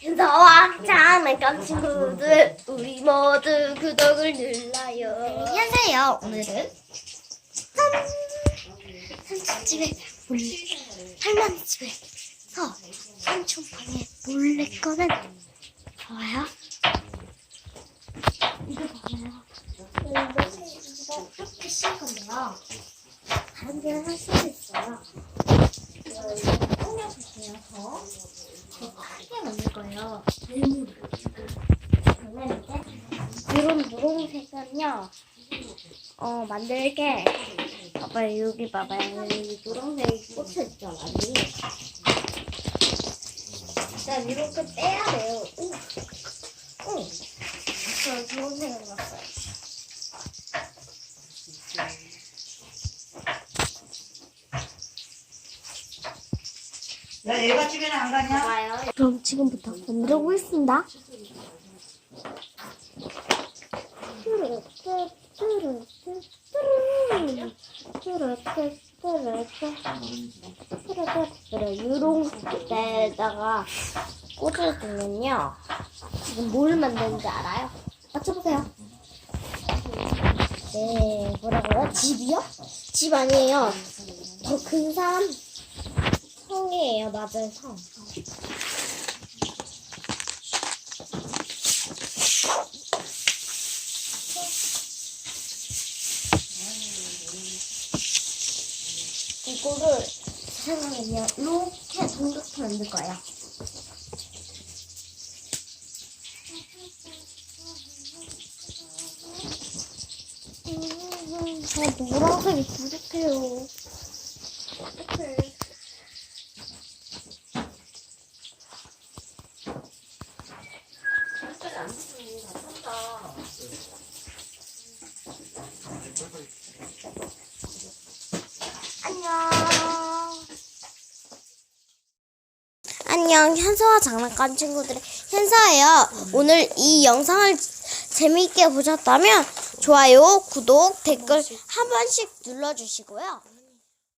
현서와 장난감 친구들 우리 모두 구독을 눌러요. 안녕하세요. 오늘은 짠! 삼촌집에 몰래 할머니 집에서 삼촌 방에 몰래 꺼낸 봐요. 이거 봐요. 이거 이렇게 씌울 건데요. 다른 데는 할 수도 있어요. 꾸며주세요. 더. 더 크게 만들 거예요. 이런 노란색은요. 어 만들 게 봐봐요 여기 봐봐요 여기 노란색이 꽂혀 많이. 자 이렇게 빼야 돼요. 오, 오. 저 노란색을 넣었어요. 야, 얘가 집에는 안 가냐? 좋아요. 그럼 지금부터 만들어 보겠습니다. 유롱 때다가 꽂아주면요. 지금 뭘 만드는지 알아요? 맞춰보세요. 네, 뭐라고요? 집이요? 집 아니에요. 더 큰 사람 성이에요, 맞은 성. 이거를 생각하면요, 이렇게 동그랗게 만들 거예요. 음, 아, 노란색이 부족해요. 어떡해. 안녕. 안녕, 현서와 장난감 친구들의 현서예요. 오늘 이 영상을 재미있게 보셨다면 좋아요, 구독, 댓글 한 번씩 눌러주시고요.